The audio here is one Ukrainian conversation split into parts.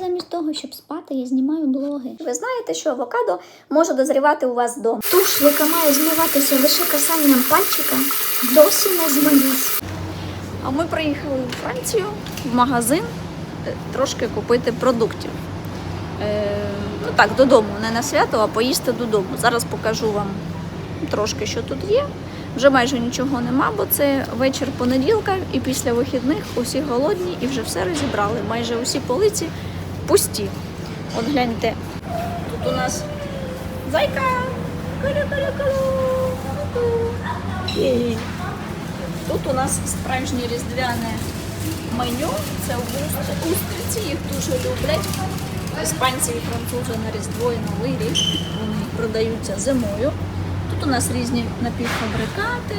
Замість того, щоб спати, я знімаю блоги. Ви знаєте, що авокадо може дозрівати у вас вдома. Туш, яка має змиватися лише касанням пальчика, досі не змилась. А ми приїхали у Францію в магазин е, трошки купити продуктів. Е, ну так, додому, не на свято, а поїсти додому. Зараз покажу вам трошки, що тут є. Вже майже нічого нема, бо це вечір понеділка, і після вихідних усі голодні і вже все розібрали. Майже усі полиці пусті. От гляньте, тут у нас зайка. Калю-калю-калю. Тут у нас справжнє різдвяне меню. Це устриці, їх дуже люблять. Іспанці і французи на Різдво і Новий рік. Вони продаються зимою. Тут у нас різні напівфабрикати,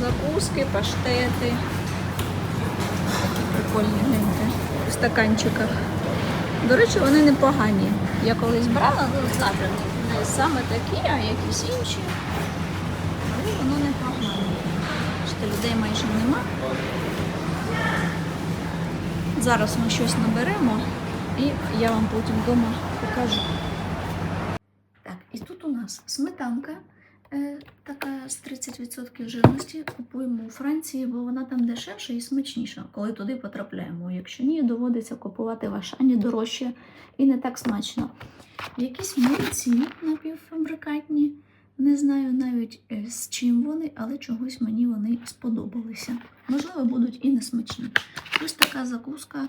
закуски, паштети. Такі прикольні гляньте в стаканчиках. До речі, вони непогані. Я колись брала, ну знати, не саме такі, а якісь інші. Але воно непогано. Бачите, людей майже нема. Зараз ми щось наберемо і я вам потім вдома покажу. Так, і тут у нас сметанка, така з 30% жирності. Купуємо у Франції, бо вона там дешевша і смачніша, коли туди потрапляємо. Якщо ні, доводиться купувати в Ашані дорожче і не так смачно. Якісь млинці напівфабрикатні. Не знаю навіть е, з чим вони, але чогось мені вони сподобалися. Можливо, будуть і не смачні. Ось така закуска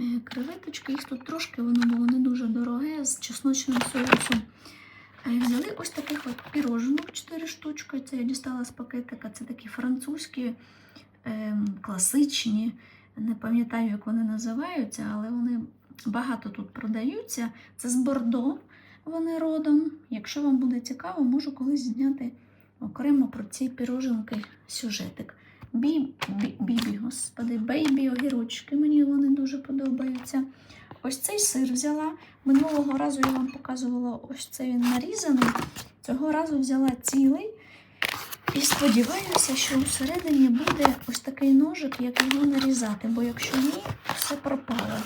е, креветочки. Їх тут трошки воно було не дуже дороге з чесночним соусом. Взяли ось таких от піроженок 4 штучки. Це я дістала з пакетика. Це такі французькі, ем, класичні. Не пам'ятаю, як вони називаються, але вони багато тут продаються. Це з Бордо вони родом. Якщо вам буде цікаво, можу колись зняти окремо про ці піроженки сюжетик. Бі, бі, бібі, господи, бейбі огірочки. Мені вони дуже подобаються. Ось цей сир взяла. Минулого разу я вам показувала ось це він нарізаний. Цього разу взяла цілий. І сподіваюся, що всередині буде ось такий ножик, як його нарізати, бо якщо ні, все пропало.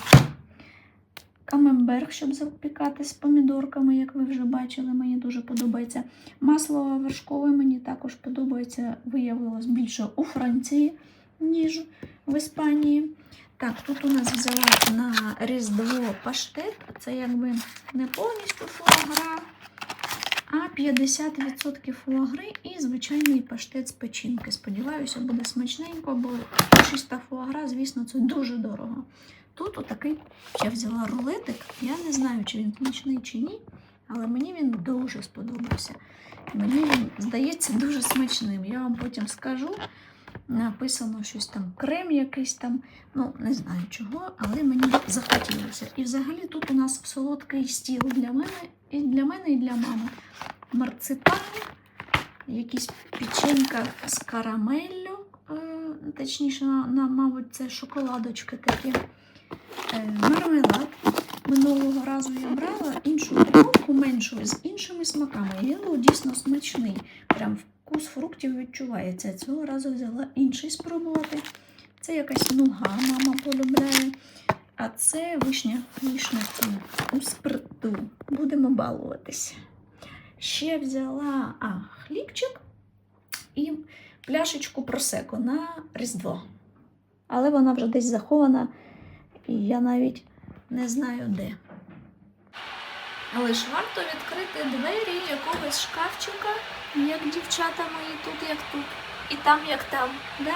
Камемберг, щоб запікати з помідорками, як ви вже бачили, мені дуже подобається. Масло вершкове мені також подобається, виявилось більше у Франції, ніж в Іспанії. Так, тут у нас взяла на Різдво паштет. Це якби не повністю фуагра, а 50% фуагри і звичайний паштет з печінки. Сподіваюся, буде смачненько, бо чиста фуагра, звісно, це дуже дорого. Тут отакий я взяла рулетик. Я не знаю, чи він смачний чи ні, але мені він дуже сподобався. Мені він здається дуже смачним. Я вам потім скажу. Написано щось там, крем якийсь там, ну не знаю чого, але мені захотілося. І взагалі тут у нас солодкий стіл для мене, і для мене, і для мами. Марципан, якісь печенька з карамеллю, е, точніше, на, на, мабуть, це шоколадочки такі. Е, мармелад. Минулого разу я брала іншу упаковку меншу з іншими смаками. І дійсно смачний. Прям вкус фруктів відчувається. Цього разу взяла інший спробувати. Це якась нуга, мама полюбляє. А це вишня, вишня у спирту. Будемо балуватися. Ще взяла а, хлібчик і пляшечку просеко на Різдво. Але вона вже десь захована. І я навіть не знаю де. Але ж варто відкрити двері якогось шкафчика, як дівчата мої тут, як тут, і там, як там. Да?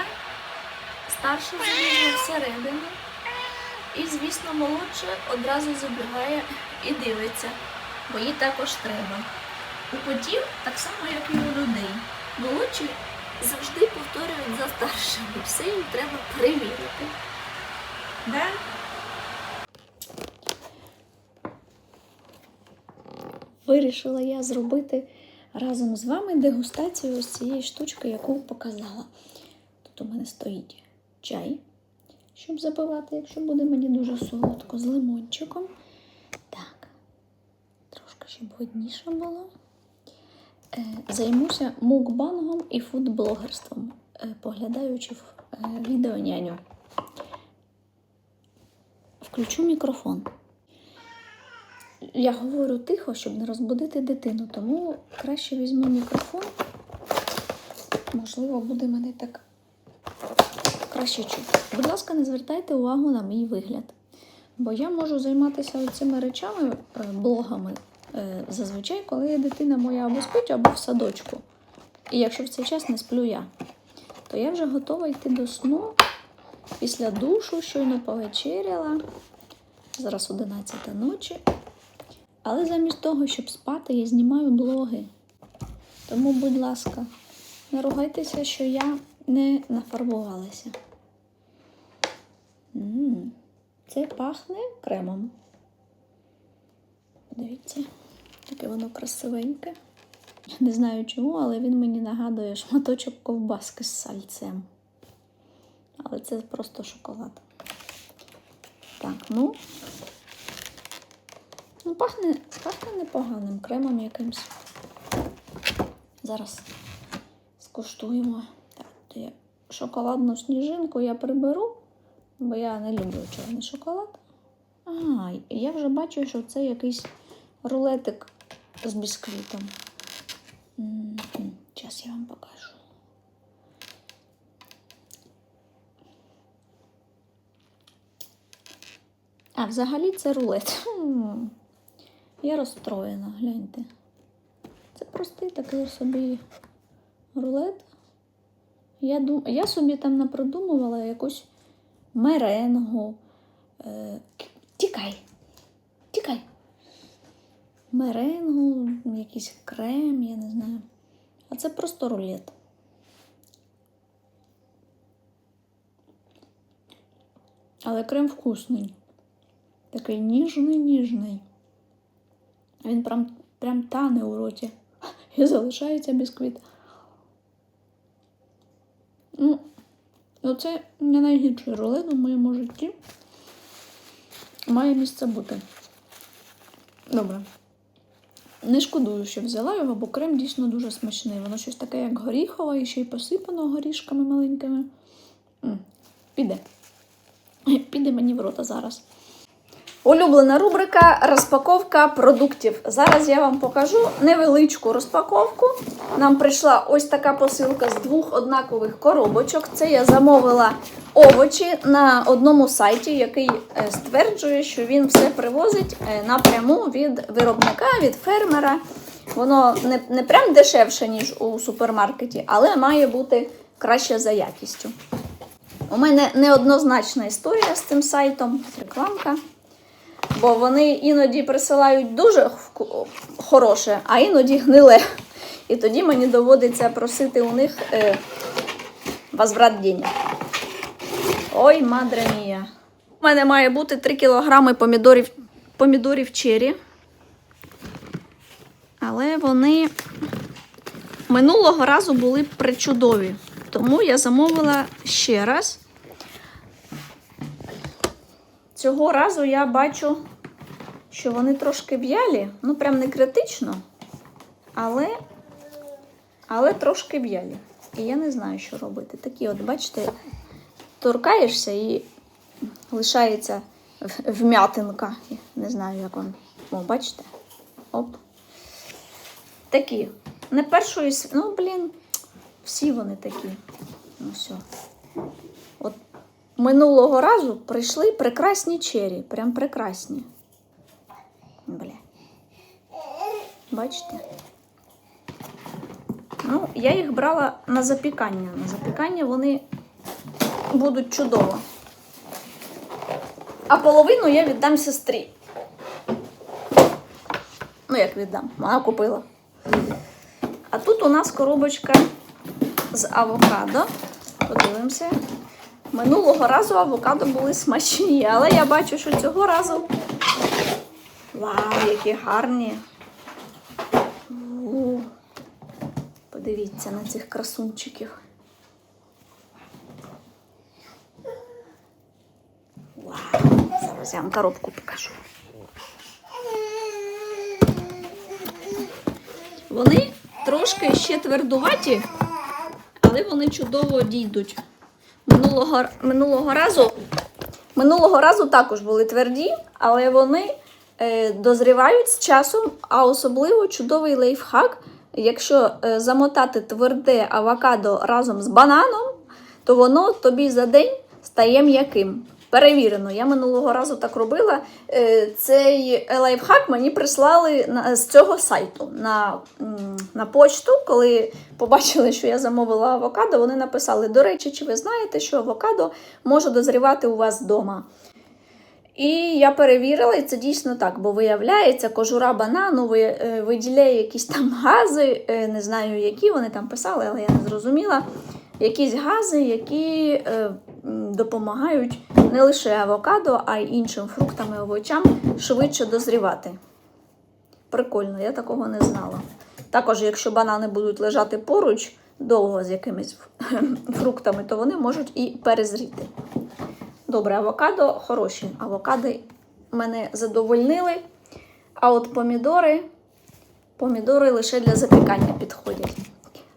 Старша залізла всередину. І, звісно, молодша одразу забігає і дивиться, бо їй також треба. У котів так само, як і у людей. Молодші завжди повторюють за старшими. Все їм треба перевірити. Да? Вирішила я зробити разом з вами дегустацію ось цієї штучки, яку показала. Тут у мене стоїть чай, щоб запивати, якщо буде мені дуже солодко, з лимончиком. Так, трошки щоб видніше було. Е, Займуся мукбангом і фудблогерством, е, поглядаючи в е, відео няню. Включу мікрофон. Я говорю тихо, щоб не розбудити дитину, тому краще візьму мікрофон. Можливо, буде мене так краще чути. Будь ласка, не звертайте увагу на мій вигляд. Бо я можу займатися цими речами, е, блогами, е, зазвичай, коли дитина моя або спить, або в садочку. І якщо в цей час не сплю я, то я вже готова йти до сну після душу, щойно повечеряла. Зараз 11 ночі. Але замість того, щоб спати, я знімаю блоги. Тому, будь ласка, не ругайтеся, що я не нафарбувалася. м це пахне кремом. Подивіться, яке воно красивеньке. Не знаю чому, але він мені нагадує шматочок ковбаски з сальцем. Але це просто шоколад. Так, ну. Ну, пахне, пахне непоганим кремом якимсь. Зараз скуштуємо. Так, то я шоколадну сніжинку я приберу, бо я не люблю чорний шоколад. А, я вже бачу, що це якийсь рулетик з бісквітом. Зараз я вам покажу. А, взагалі це рулет. Я розстроєна, гляньте. Це простий такий собі рулет. Я, дум... я собі там напродумувала якусь меренгу. Е... Тікай. Тікай. Меренгу, якийсь крем, я не знаю. А це просто рулет. Але крем вкусний. Такий ніжний, ніжний. Він прям, прям тане у роті. І залишається бісквіт. Ну, оце не найгірший рулет у моєму житті. Має місце бути. Добре. Не шкодую, що взяла його, бо крем дійсно дуже смачний. Воно щось таке, як горіхове, і ще й посипано горішками маленькими. М, Піде. Піде мені в рота зараз. Улюблена рубрика розпаковка продуктів. Зараз я вам покажу невеличку розпаковку. Нам прийшла ось така посилка з двох однакових коробочок. Це я замовила овочі на одному сайті, який е, стверджує, що він все привозить е, напряму від виробника, від фермера. Воно не, не прям дешевше, ніж у супермаркеті, але має бути краще за якістю. У мене неоднозначна історія з цим сайтом. Рекламка. Бо вони іноді присилають дуже хороше, а іноді гниле. І тоді мені доводиться просити у них е, возврат денег. Ой, мадре мія. У мене має бути 3 кілограми помідорів, помідорів чері. Але вони минулого разу були причудові. Тому я замовила ще раз. Цього разу я бачу, що вони трошки в'ялі. Ну, прям не критично, але, але трошки в'ялі. І я не знаю, що робити. Такі, от, бачите, торкаєшся і лишається вм'ятинка. Не знаю, як вам. О, бачите? Оп. Такі. Не першої. Ну, блін, всі вони такі. Ну, все. Минулого разу прийшли прекрасні чері. Прям прекрасні. Бля. Бачите? Ну, я їх брала на запікання. На запікання вони будуть чудово. А половину я віддам сестрі. Ну, як віддам? Вона купила. А тут у нас коробочка з авокадо. Подивимося. Минулого разу авокадо були смачні, але я бачу, що цього разу. Вау, які гарні. У, Подивіться на цих красунчиків. Вау! Зараз я вам коробку покажу. Вони трошки ще твердуваті, але вони чудово дійдуть. Минулого, минулого разу Минулого разу також були тверді, але вони е, дозрівають з часом, а особливо чудовий лайфхак. Якщо е, замотати тверде авокадо разом з бананом, то воно тобі за день стає м'яким. Перевірено, я минулого разу так робила. Е, Цей лайфхак мені прислали з цього сайту на, на почту. Коли побачили, що я замовила авокадо, вони написали: до речі, чи ви знаєте, що авокадо може дозрівати у вас вдома? І я перевірила, і це дійсно так, бо виявляється, кожура банану е, виділяє якісь там гази, е, не знаю, які вони там писали, але я не зрозуміла. Якісь гази, які е, допомагають не лише авокадо, а й іншим фруктам і овочам швидше дозрівати. Прикольно, я такого не знала. Також, якщо банани будуть лежати поруч довго з якимись фруктами, то вони можуть і перезріти. Добре, авокадо хороші. Авокади мене задовольнили. А от помідори, помідори лише для запікання підходять.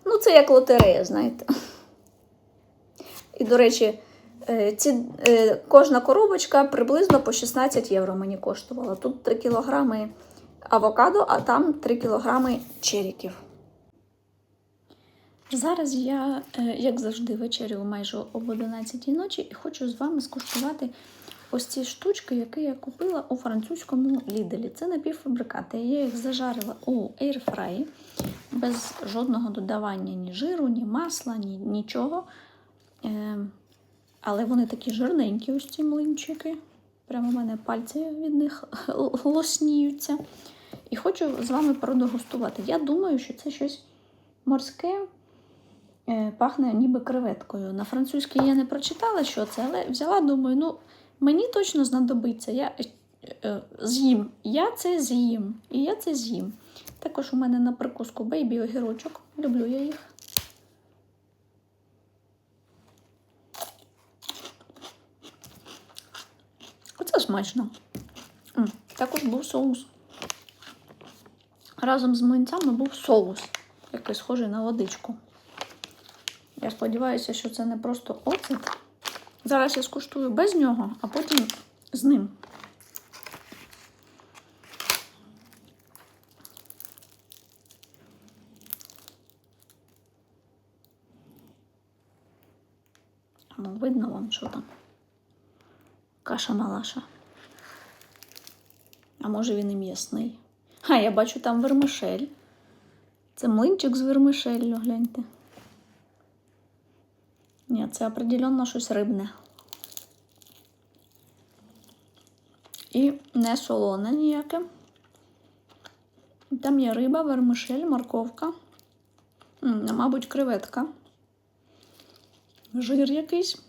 Ну, це як лотерея, знаєте. І, до речі, ці, е, кожна коробочка приблизно по 16 євро мені коштувала. Тут 3 кілограми авокадо, а там 3 кілограми черіків. Зараз я, е, як завжди, вечерю майже об 11 ночі і хочу з вами скуштувати ось ці штучки, які я купила у французькому ліделі. Це напівфабрикати. Я їх зажарила у ейрфраї без жодного додавання ні жиру, ні масла, ні нічого. Але вони такі жирненькі, ось ці млинчики. Прямо у мене пальці від них лосніються. І хочу з вами продегустувати. Я думаю, що це щось морське. Е, Пахне ніби креветкою. На французькій я не прочитала, що це, але взяла, думаю, ну мені точно знадобиться. Я е, е, з'їм. Я це з'їм. І я це з'їм. Також у мене на прикуску бейбі огірочок. Люблю я їх. Оце смачно. М, Також був соус. Разом з млинцями був соус, який схожий на водичку. Я сподіваюся, що це не просто оцет. Зараз я скуштую без нього, а потім з ним. Ну, видно вам, що там? Каша малаша. А може він і м'ясний. А, я бачу там вермишель. Це млинчик з вермишеллю, гляньте. Ні, це определенно щось рибне. І не солоне ніяке. Там є риба, вермишель, морковка. М, Мабуть, креветка. Жир якийсь.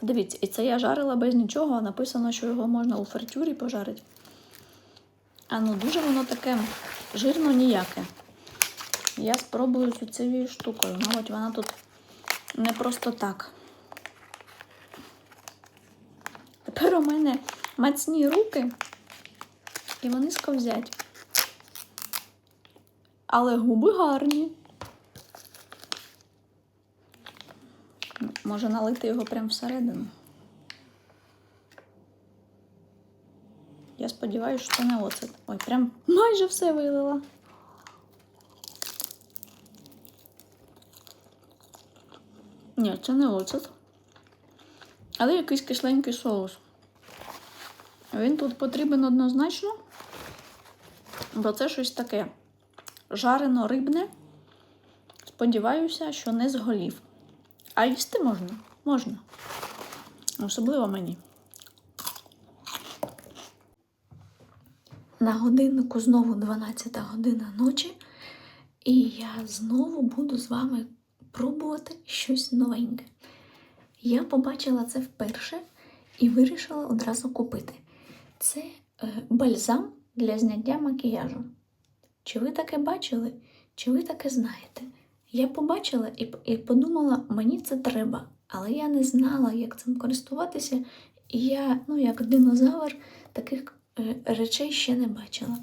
Подивіться, і це я жарила без нічого, а написано, що його можна у фритюрі пожарити. А ну дуже воно таке жирно ніяке. Я спробую з цією штукою. Мабуть, вона тут не просто так. Тепер у мене мацні руки, і вони сковзять. Але губи гарні. Може налити його прямо всередину. Я сподіваюся, що це не оцет. Ой, прям майже все вилила. Ні, це не оцет. Але якийсь кисленький соус. Він тут потрібен однозначно, бо це щось таке жарено рибне. Сподіваюся, що не з голів. А їсти можна? Можна. Особливо мені. На годиннику знову 12 година ночі, і я знову буду з вами пробувати щось новеньке. Я побачила це вперше і вирішила одразу купити. Це е, бальзам для зняття макіяжу. Чи ви таке бачили, чи ви таке знаєте? Я побачила і, і подумала, мені це треба, але я не знала, як цим користуватися. І я, ну, як динозавр, таких е, речей ще не бачила.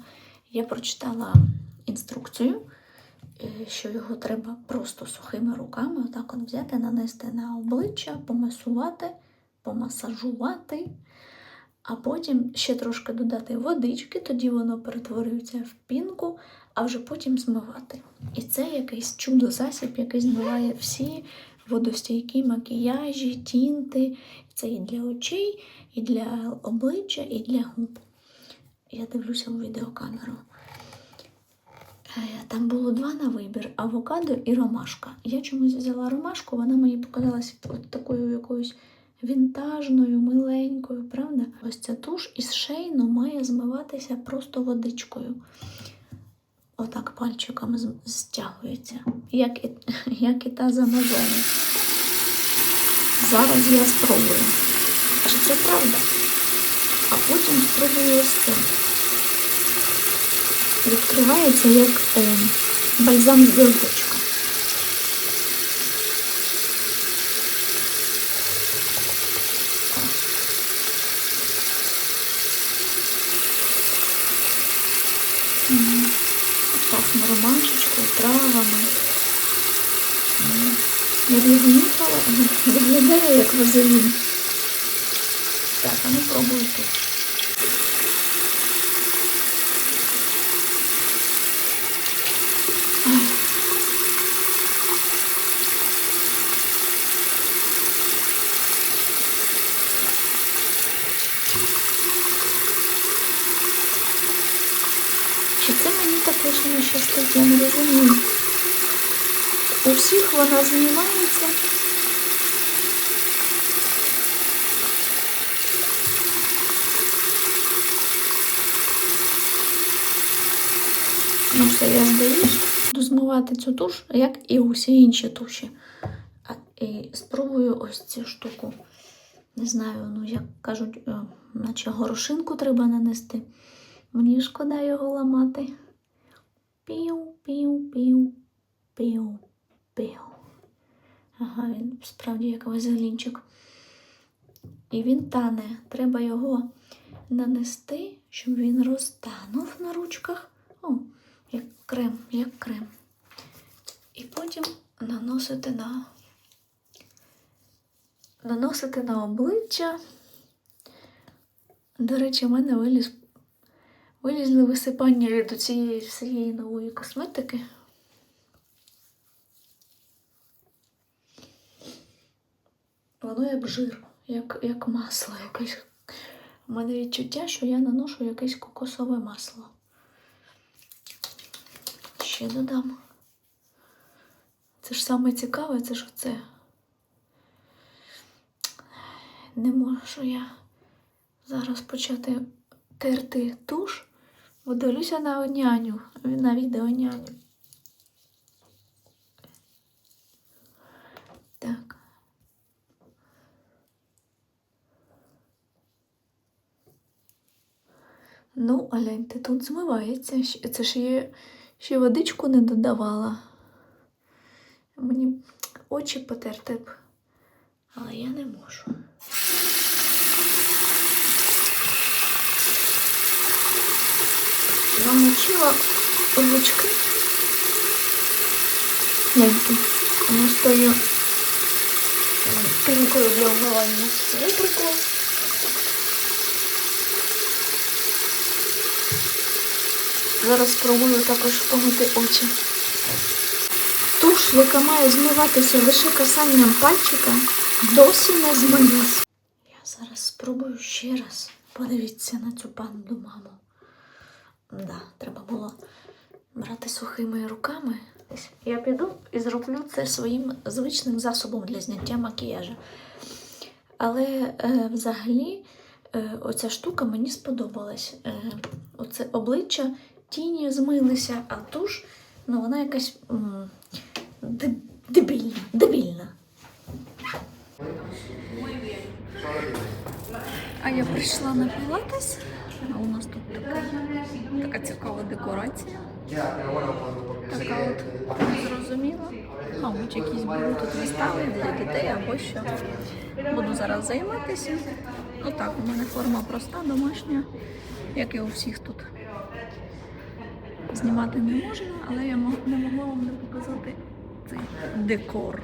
Я прочитала інструкцію, е, що його треба просто сухими руками отак от взяти, нанести на обличчя, помасувати, помасажувати. А потім ще трошки додати водички, тоді воно перетворюється в пінку, а вже потім змивати. І це якийсь чудо-засіб, який змиває всі водостійкі макіяжі, тінти. Це і для очей, і для обличчя, і для губ. Я дивлюся у відеокамеру. Е, Там було два на вибір: авокадо і ромашка. Я чомусь взяла ромашку, вона мені показалася такою якоюсь вінтажною, миленькою, правда? Ось ця туш із шейну має змиватися просто водичкою. Отак пальчиками стягується, як і, як і та з. Зараз я спробую. Чи це правда? А потім спробую ось це. Відкривається як е, бальзам зв'язочка. М, Пахне ромашечкою, травами. М, Я б його нюхала, а виглядає як вазелін. Так, а ну пробую тут. Чи це мені також не щастить, я не розумію. У всіх вона знімається. Ну все, я здаюсь. Буду змивати цю туш, як і усі інші туші. А, і спробую ось цю штуку. Не знаю, ну як кажуть, е, наче горошинку треба нанести. Мені шкода його ламати. Піу, піу, піу, піу, піу. Ага, він справді як вазелінчик. І він тане. Треба його нанести, щоб він розтанув на ручках. О, як крем, як крем. І потім наносити на наносити на обличчя. До речі, в мене виліз, вилізли висипання від цієї всієї нової косметики. Воно як жир, як, як масло якесь. У мене відчуття, що я наношу якесь кокосове масло. Ще додам. Це ж саме цікаве, це ж оце. Не можу я зараз почати терти туш, бо дивлюся на няню, на відео няню. Так. Ну, гляньте, тут змивається. Це ж я ще водичку не додавала. Мені очі потерти б, але я не можу. Намочила ручки. Гляньте, я стою пінкою для вмивання. Це Зараз спробую також помити очі. Туш, яка має змиватися лише касанням пальчика, досі не змилась. Я зараз спробую ще раз. Подивіться на цю панду маму. Да, треба було брати сухими руками. Я піду і зроблю це своїм звичним засобом для зняття макіяжу. Але е, взагалі е, оця штука мені сподобалась. Е, оце обличчя, тіні змилися, а туш, ну вона якась дебільна, дебільна. А я прийшла на пілатес, а у нас тут така, така цікава декорація. Така от незрозуміла. Мабуть, якісь будуть тут вистави для дітей або що. Буду зараз займатися. Ну так, у мене форма проста, домашня, як і у всіх тут. Знімати не можна, але я не могла вам не показати цей декор.